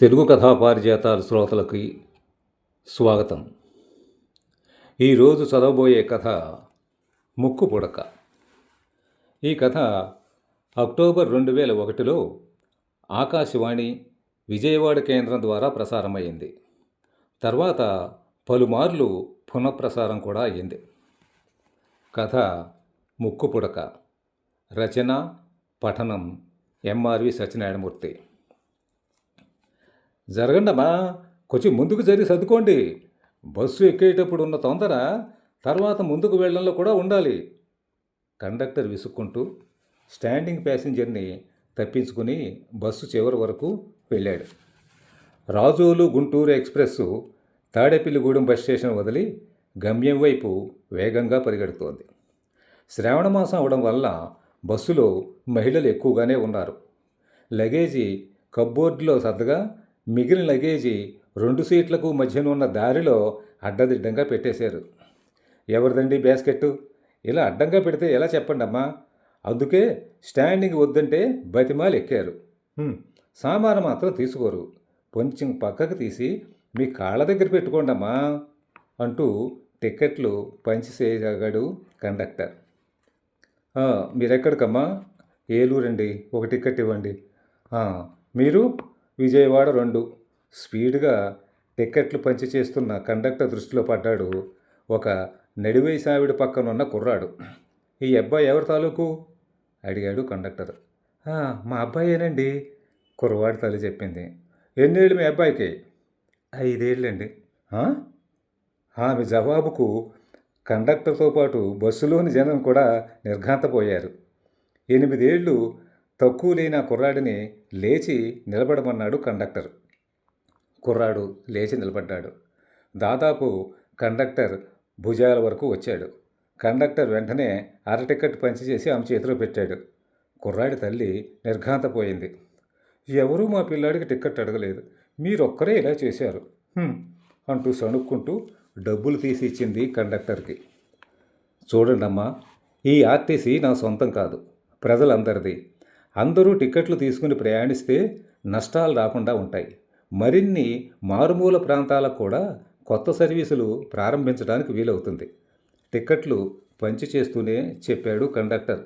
తెలుగు కథా పారిజాతాల శ్రోతలకి స్వాగతం. ఈరోజు చదవబోయే కథ ముక్కు పుడక. ఈ కథ అక్టోబర్ రెండు వేల ఒకటిలో ఆకాశవాణి విజయవాడ కేంద్రం ద్వారా ప్రసారమైంది తర్వాత పలుమార్లు పునఃప్రసారం కూడా అయ్యింది. కథ ముక్కు పుడక. రచన పఠనం ఎంఆర్వి సత్యనారాయణమూర్తి. జరగండమ్మా. కొంచెం ముందుకు జరిగి సర్దుకోండి. బస్సు ఎక్కేటప్పుడు ఉన్న తొందర తర్వాత ముందుకు వెళ్ళడంలో కూడా ఉండాలి. కండక్టర్ విసుక్కుంటూ స్టాండింగ్ ప్యాసింజర్ని తప్పించుకుని బస్సు చివరి వరకు వెళ్ళాడు. Razole Guntur express Tadepalligudem bus station వదిలి గమ్యం వైపు వేగంగా పరిగెడుతోంది. శ్రావణ మాసం అవడం వల్ల బస్సులో మహిళలు ఎక్కువగానే ఉన్నారు. లగేజీ కబ్బోర్డులో సర్దగా మిగిలిన లగేజీ రెండు సీట్లకు మధ్యనున్న దారిలో అడ్డదిడ్డంగా పెట్టేశారు. ఎవరిదండి బ్యాస్కెట్టు ఇలా అడ్డంగా పెడితే ఎలా చెప్పండి అమ్మా అందుకే స్టాండింగ్ వద్దంటే బతిమాలు ఎక్కారు సామాను మాత్రం తీసుకోరు. కొంచెం పక్కకు తీసి మీ కాళ్ళ దగ్గర పెట్టుకోండి అమ్మా అంటూ టిక్కెట్లు పంచిసేయగాడు కండక్టర్. మీరెక్కడికమ్మా? ఏలూరండి. ఒక టికెట్ ఇవ్వండి. మీరు? విజయవాడ రెండు. స్పీడ్గా టిక్కెట్లు పంచి చేస్తున్న కండక్టర్ దృష్టిలో పడ్డాడు ఒక నడివయసావిడి పక్కనున్న కుర్రాడు. ఈ అబ్బాయి ఎవరి తాలూకు? అడిగాడు కండక్టర్. మా అబ్బాయేనండి కుర్రవాడి తల్లి చెప్పింది. ఎన్నేళ్ళు మీ అబ్బాయికి? ఐదేళ్ళండి. ఆమె జవాబుకు కండక్టర్తో పాటు బస్సులోని జనం కూడా నిర్ఘాంతపోయారు. ఎనిమిదేళ్ళు తక్కువ లేని ఆ కుర్రాడిని లేచి నిలబడమన్నాడు కండక్టర్. కుర్రాడు లేచి నిలబడ్డాడు. దాదాపు కండక్టర్ భుజాల వరకు వచ్చాడు. కండక్టర్ వెంటనే అర టికెట్ పంచిచేసి ఆమె చేతిలో పెట్టాడు. కుర్రాడి తల్లి నిర్ఘాంతపోయింది. ఎవరూ మా పిల్లాడికి టికెట్ అడగలేదు. మీరొక్కరే ఇలా చేశారు. అంటూ సణుక్కుంటూ డబ్బులు తీసి ఇచ్చింది కండక్టర్కి. చూడండమ్మా ఈ ఆర్టీసీ నా సొంతం కాదు. ప్రజలందరిది. అందరూ టిక్కెట్లు తీసుకుని ప్రయాణిస్తే నష్టాలు రాకుండా ఉంటాయి. మరిన్ని మారుమూల ప్రాంతాలకు కూడా కొత్త సర్వీసులు ప్రారంభించడానికి వీలవుతుంది. టిక్కెట్లు పంచి చేస్తూనే చెప్పాడు కండక్టర్.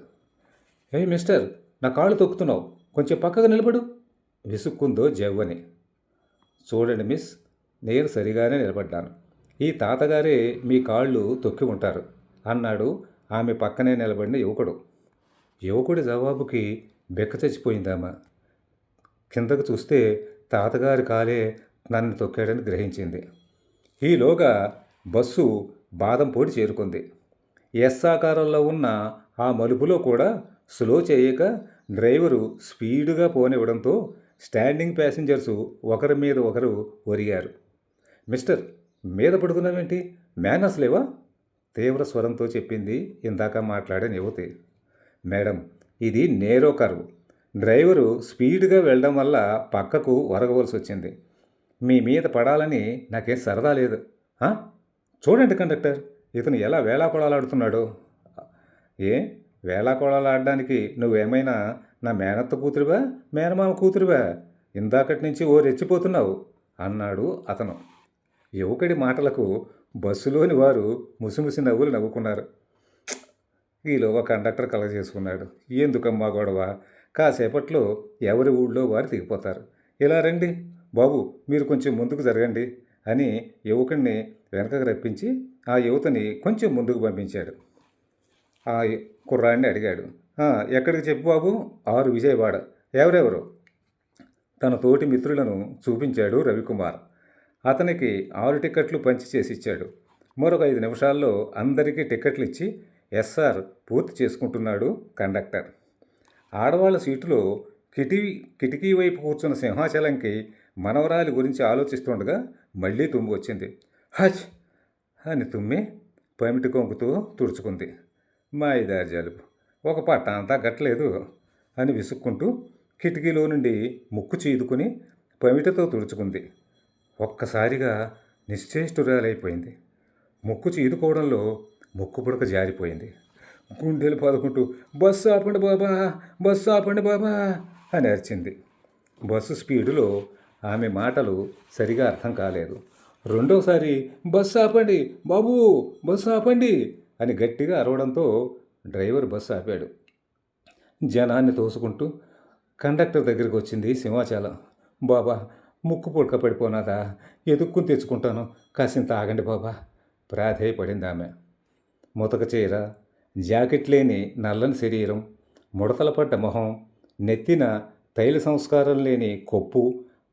ఏ మిస్టర్ నా కాళ్ళు తొక్కుతున్నావు. కొంచెం పక్కకు నిలబడు విసుక్కుందో జవ్వని చూడండి మిస్ నేను సరిగానే నిలబడ్డాను. ఈ తాతగారే మీ కాళ్ళు తొక్కి ఉంటారు అన్నాడు ఆమె పక్కనే నిలబడిన యువకుడు. యువకుడి జవాబుకి బెక్క చచ్చిపోయిందామా కిందకు చూస్తే తాతగారి కాలే నన్ను తొక్కాడని గ్రహించింది. ఈలోగా బస్సు బాదంపూడి చేరుకుంది. ఎస్ ఆకారంలో ఉన్న ఆ మలుపులో కూడా స్లో చేయక డ్రైవరు స్పీడుగా పోనివ్వడంతో స్టాండింగ్ ప్యాసింజర్స్ ఒకరి మీద ఒకరు ఒరిగారు. మిస్టర్ మీద పడుకున్నావేంటి? మేనర్స్ లేవా? తీవ్ర స్వరంతో చెప్పింది ఇందాక మాట్లాడిన యువతి. మేడం ఇది నేరో కర్వ్. డ్రైవరు స్పీడ్గా వెళ్ళడం వల్ల పక్కకు ఒరగవలసి వచ్చింది. మీ మీద పడాలని నాకేం సరదా లేదు. చూడండి కండక్టర్ ఇతను ఎలా వేళాకొళాలాడుతున్నాడో ఏ? వేళాకొళాలాడడానికి నువ్వేమైనా నా మేనత్త కూతురువా? మేనమామ కూతురువా? ఇందాకటి నుంచి ఓ రెచ్చిపోతున్నావు అన్నాడు అతను. యువకుడి మాటలకు బస్సులోని వారు ముసిముసి నవ్వులు నవ్వుకున్నారు. ఈలోగా కండక్టర్ కలగ చేసుకున్నాడు ఎందుకమ్మా గొడవ? కాసేపట్లో ఎవరి ఊళ్ళో వారు దిగిపోతారు. ఇలా రండి. బాబు మీరు కొంచెం ముందుకు జరగండి అని యువకుడిని వెనకకు రప్పించి ఆ యువతని కొంచెం ముందుకు పంపించాడు. ఆ కుర్రాడిని అడిగాడు. ఎక్కడికి చెప్పు బాబు? ఆరు విజయవాడ. ఎవరెవరు? తన తోటి మిత్రులను చూపించాడు రవికుమార్. అతనికి ఆరు టికెట్లు పంచి చేసి ఇచ్చాడు. మరొక ఐదు నిమిషాల్లో అందరికీ టికెట్లు ఇచ్చి ఎస్ఆర్ పూర్తి చేసుకుంటున్నాడు కండక్టర్. ఆడవాళ్ళ సీటులో కిటి కిటికీ వైపు కూర్చున్న సింహాచలంకి మనవరాలి గురించి ఆలోచిస్తుండగా మళ్ళీ తుమ్ము వచ్చింది. హచ్! అని తుమ్మి పమిటి కొంకుతూ తుడుచుకుంది. మాయిదారి జలుబు. ఒక పట్ట అంతా గట్టలేదు అని విసుక్కుంటూ కిటికీలో నుండి ముక్కు చీదుకుని పమిటతో తుడుచుకుంది. ఒక్కసారిగా నిశ్చేష్టురాలైపోయింది. ముక్కు చీదుకోవడంలో ముక్కు పుడక జారిపోయింది. గుండెలు పదుకుంటూ బస్సు ఆపండి బాబా బస్సు ఆపండి బాబా అని అరిచింది. బస్సు స్పీడులో ఆమె మాటలు సరిగా అర్థం కాలేదు. రెండోసారి బస్సు ఆపండి బాబు బస్సు ఆపండి అని గట్టిగా అరవడంతో డ్రైవర్ బస్సు ఆపాడు. జనాన్ని తోసుకుంటూ కండక్టర్ దగ్గరికి వచ్చింది సింహాచలం. బాబా ముక్కు పుడక పడిపోనాదా? ఎదుక్కుని తెచ్చుకుంటాను. కాసింత ఆగండి బాబా ప్రాధేయపడింది ఆమె. ముతక చీర జాకెట్ లేని నల్లని శరీరం ముడతల పడ్డ మొహం నెత్తిన తైల సంస్కారం లేని కొప్పు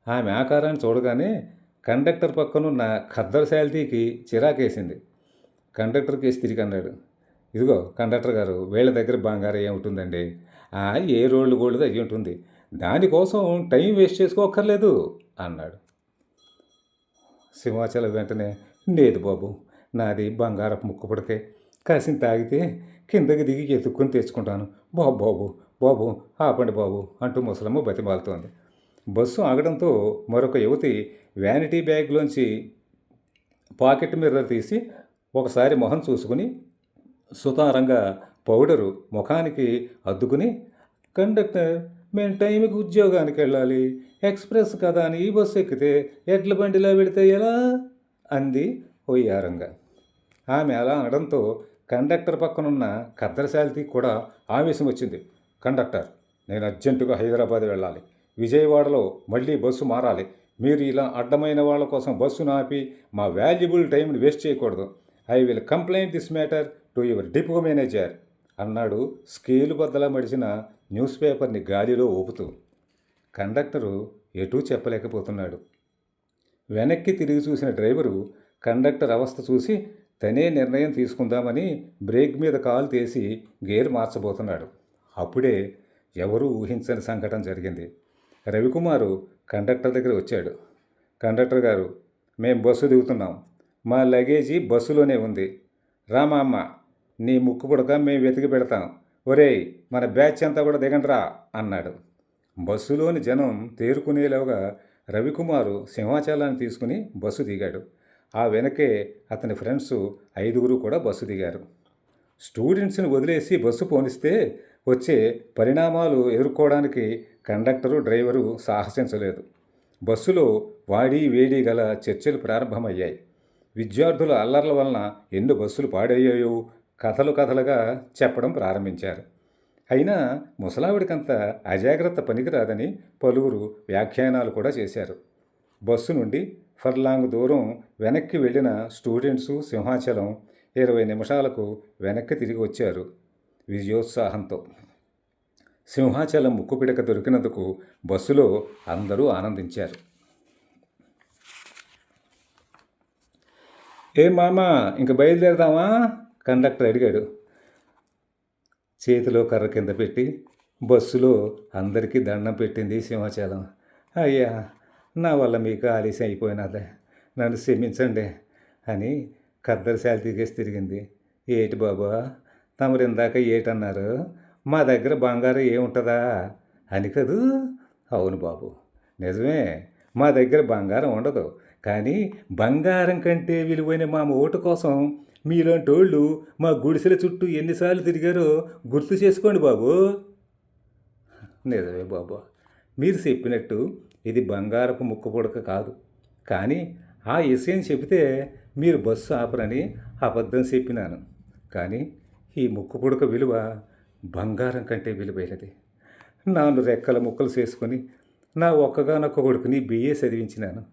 ఆమె ఆకారాన్ని చూడగానే కండక్టర్ పక్కనున్న ఖద్దరు శాలితీకి చిరాకేసింది. కండక్టర్కి వేసి తిరిగి అన్నాడు. ఇదిగో కండక్టర్ గారు వీళ్ళ దగ్గర బంగారం ఏముంటుందండి ఆ, ఏ రోళ్ళు గోల్డ్ అయ్యి ఉంటుంది. దానికోసం టైం వేస్ట్ చేసుకోక్కర్లేదు అన్నాడు. సింహాచలం వెంటనే లేదు బాబు నాది బంగారపు ముక్కు పుడకే కాసిన తాగితే కిందకి దిగి ఎత్తుక్కొని తెచ్చుకుంటాను. బాబు బాబు బాబు ఆపండి బాబు అంటూ ముసలమ్మ బతిమాలుతోంది. బస్సు ఆగడంతో మరొక యువతి వ్యానిటీ బ్యాగ్లోంచి పాకెట్ మిర్రర్ తీసి ఒకసారి మొహం చూసుకుని సుతారంగా పౌడరు ముఖానికి అద్దుకుని కండక్టర్ మేము టైంకి ఉద్యోగానికి వెళ్ళాలి. ఎక్స్ప్రెస్ కదా అని ఈ బస్సు ఎక్కితే ఎడ్ల బండిలో పెడితే ఎలా? అంది ఒయ్యారంగా ఆమె అలా అనడంతో కండక్టర్ పక్కనున్న కద్దరశాలికి కూడా ఆవేశం వచ్చింది. కండక్టర్ నేను అర్జెంటుగా హైదరాబాద్ వెళ్ళాలి. విజయవాడలో మళ్ళీ బస్సు మారాలి. మీరు ఇలా అడ్డమైన వాళ్ళ కోసం బస్సును ఆపి మా వాల్యుబుల్ టైంని వేస్ట్ చేయకూడదు. I will complaint this matter to your depot manager అన్నాడు స్కేలు బద్దలా మడిచిన న్యూస్ పేపర్ని గాలిలో ఊపుతూ. కండక్టరు ఎటూ చెప్పలేకపోతున్నాడు. వెనక్కి తిరిగి చూసిన డ్రైవరు కండక్టర్ అవస్థ చూసి తనే నిర్ణయం తీసుకుందామని బ్రేక్ మీద కాలు తీసి గేర్ మార్చబోతున్నాడు. అప్పుడే ఎవరూ ఊహించని సంఘటన జరిగింది. రవికుమారు కండక్టర్ దగ్గర వచ్చాడు. కండక్టర్ గారు మేం బస్సు దిగుతున్నాం. మా లగేజీ బస్సులోనే ఉంది. రామమ్మ నీ ముక్కు పుడక మేము వెతికి పెడతాం. ఒరేయ్ మన బ్యాచ్ అంతా కూడా దిగండ్రా అన్నాడు. బస్సులోని జనం తేరుకునేలోగా రవికుమారు సింహాచలాన్ని తీసుకుని బస్సు దిగాడు. ఆ వెనకే అతని ఫ్రెండ్స్ ఐదుగురు కూడా బస్సు దిగారు. స్టూడెంట్స్ని వదిలేసి బస్సు పోనిస్తే వచ్చే పరిణామాలు ఎదుర్కోవడానికి కండక్టరు డ్రైవరు సాహసించలేదు. బస్సులో వాడి వేడి గల చర్చలు ప్రారంభమయ్యాయి. విద్యార్థుల అల్లర్ల వలన ఎన్ని బస్సులు పాడయ్యాయో కథలు కథలుగా చెప్పడం ప్రారంభించారు. అయినా ముసలావిడికంత అజాగ్రత్త పనికిరాదని పలువురు వ్యాఖ్యానాలు కూడా చేశారు. బస్సు నుండి ఫర్లాంగ్ దూరం వెనక్కి వెళ్ళిన స్టూడెంట్సు సింహాచలం ఇరవై నిమిషాలకు వెనక్కి తిరిగి వచ్చారు విజయోత్సాహంతో. సింహాచలం ముక్కుపిడక దొరికినందుకు బస్సులో అందరూ ఆనందించారు. ఏ మామ ఇంక బయలుదేరదామా? కండక్టర్ అడిగాడు. చేతిలో కర్ర కింద పెట్టి బస్సులో అందరికీ దండం పెట్టింది సింహాచలం. అయ్యా నా వల్ల మీకు ఆలస్యం అయిపోయినదే. నన్ను క్షమించండి అని కద్దరిశాలి తిరిగేసి తిరిగింది. ఏటి బాబా? తమరు ఇందాక ఏటన్నారు? మా దగ్గర బంగారం ఏముంటుందా? అని కదూ? అవును బాబు. నిజమే. మా దగ్గర బంగారం ఉండదు. కానీ బంగారం కంటే విలువైన మా ఓటు కోసం మీలాంటి వాళ్ళు మా గుడిసెల చుట్టూ ఎన్నిసార్లు తిరిగారో గుర్తు చేసుకోండి బాబు. నిజమే బాబు. మీరు చెప్పినట్టు ఇది బంగారపు ముక్కు పుడక కాదు. కానీ ఆ విషయం చెబితే మీరు బస్సు ఆపరని అబద్ధం చెప్పినాను. కానీ ఈ ముక్కు పుడక విలువ బంగారం కంటే విలువైనది. నాను రెక్కల ముక్కలు చేసుకొని నా ఒక్కగానొక్క కొడుకుని బిఏ చదివించినాను.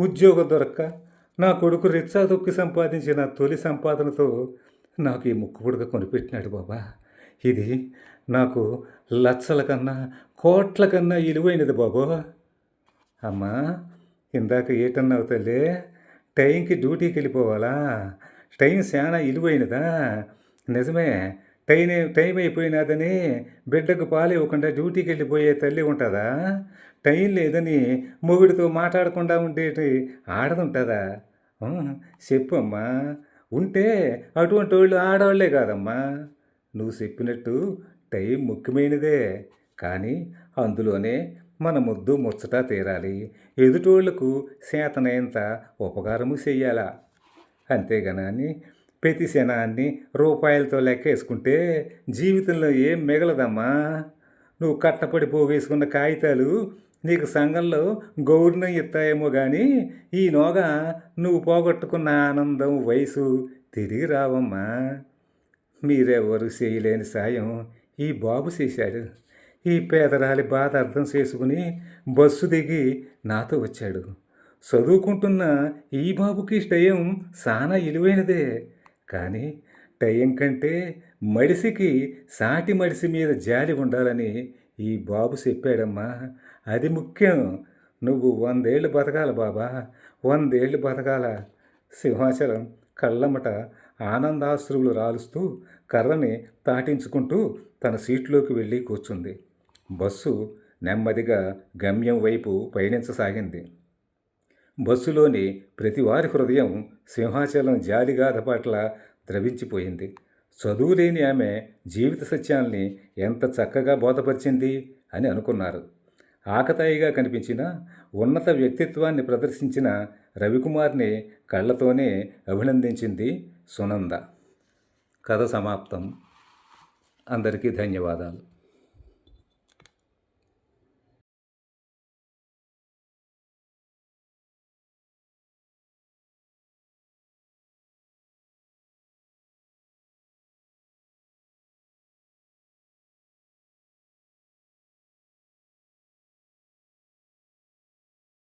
ఉద్యోగం దొరక్క నా కొడుకు రిచ్చా తొక్కి సంపాదించిన తొలి సంపాదనతో నాకు ఈ ముక్కు పుడక కొనిపెట్టినాడు బాబా. ఇది నాకు లక్షల కన్నా కోట్ల కన్నా విలువైనది బాబో. అమ్మా ఇందాక ఏటన్నావు తల్లి? టైంకి డ్యూటీకి వెళ్ళిపోవాలా? టైం చాలా ఇలువైనదా? నిజమే టైం టైం అయిపోయినాదని బిడ్డకు పాలు ఇవ్వకుండా డ్యూటీకి వెళ్ళిపోయే తల్లి ఉంటుందా? టైం లేదని మొగుడితో మాట్లాడకుండా ఉండేటి ఆడదుంటుందా? చెప్పమ్మా ఉంటే అటువంటి వాళ్ళు ఆడవాళ్ళే కాదమ్మా. నువ్వు చెప్పినట్టు టైం ముఖ్యమైనదే కానీ అందులోనే మన ముద్దు ముచ్చట తీరాలి. ఎదుటోళ్ళకు చేతనైనంత ఉపకారము చెయ్యాలా అంతేగాని ప్రతి శనాన్ని రూపాయలతో లెక్కేసుకుంటే జీవితంలో ఏం మిగలదమ్మా? నువ్వు కట్టపడి పోగేసుకున్న కాగితాలు నీకు సంఘంలో గౌరవం ఇస్తాయేమో కానీ ఈ నోగ నువ్వు పోగొట్టుకున్న ఆనందం వయసు తిరిగి రావమ్మా. మీరెవరు చేయలేని సాయం ఈ బాబు చేశాడు. ఈ పేదరాలి బాధ అర్థం చేసుకుని బస్సు దిగి నాతో వచ్చాడు. చదువుకుంటున్న ఈ బాబుకి టైం చాలా ఇలువైనదే. కానీ టైం కంటే మడిసికి సాటి మడిసి మీద జాలి ఉండాలని ఈ బాబు చెప్పాడమ్మా. అది ముఖ్యం. నువ్వు వందేళ్ళు బతకాల బాబా. వందేళ్ళు బతకాల. సింహాచలం కళ్ళమ్మట ఆనందాశ్రువులు రాలుస్తూ కర్రని తాటించుకుంటూ తన సీట్లోకి వెళ్ళి కూర్చుంది. బస్సు నెమ్మదిగా గమ్యం వైపు పయనించసాగింది. బస్సులోని ప్రతివారి హృదయం సింహాచలం జాలిగాథ పట్ల ద్రవించిపోయింది. చదువులేని ఆమె జీవిత సత్యాల్ని ఎంత చక్కగా బోధపరిచింది అని అనుకున్నారు. ఆకతాయిగా కనిపించిన ఉన్నత వ్యక్తిత్వాన్ని ప్రదర్శించిన రవికుమార్ని కళ్ళతోనే అభినందించింది సునంద. కథ సమాప్తం. అందరికీ ధన్యవాదాలు.